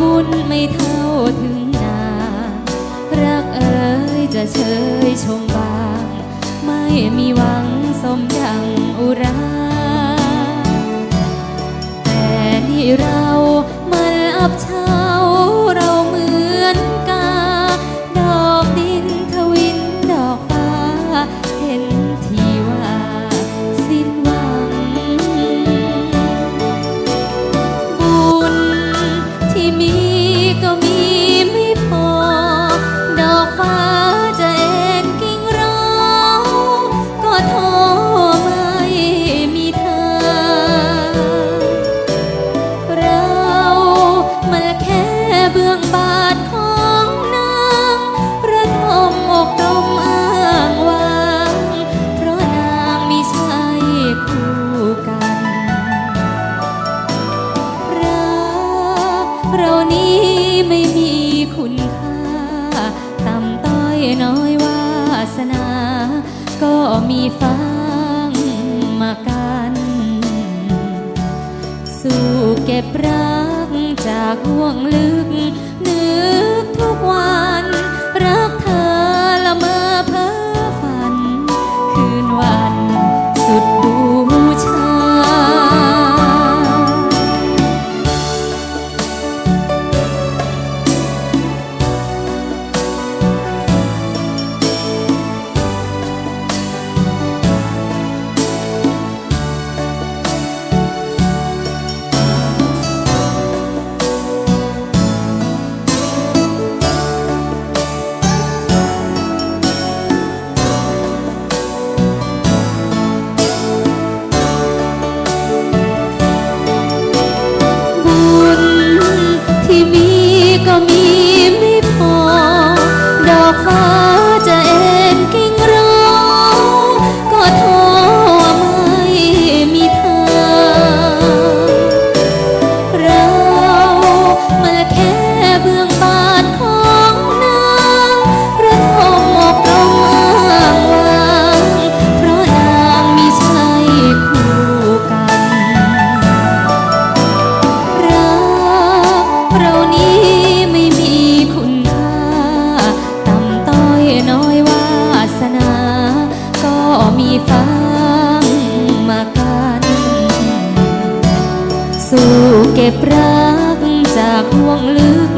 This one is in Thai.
บุญไม่เท่าถึงนา รักเอ๋ยจะเชยชมบาง ไม่มีหวังสมดังอุรา แต่นี่เรา ที่มีก็มี น้อยวาสนา ก็มีฟังมากัน สู้เก็บรักจากห่วงลึกเนื้อ แค่เบื้องบาทของนางระทมอกตรมอ้างวางเพราะนางมิใช่คู่กัน รักเรานี้ไม่มีคุณค่า ต่ำต้อยน้อยวาสนา ก็มีฟังมากัน สู้เก็บรัก จากดวงลึก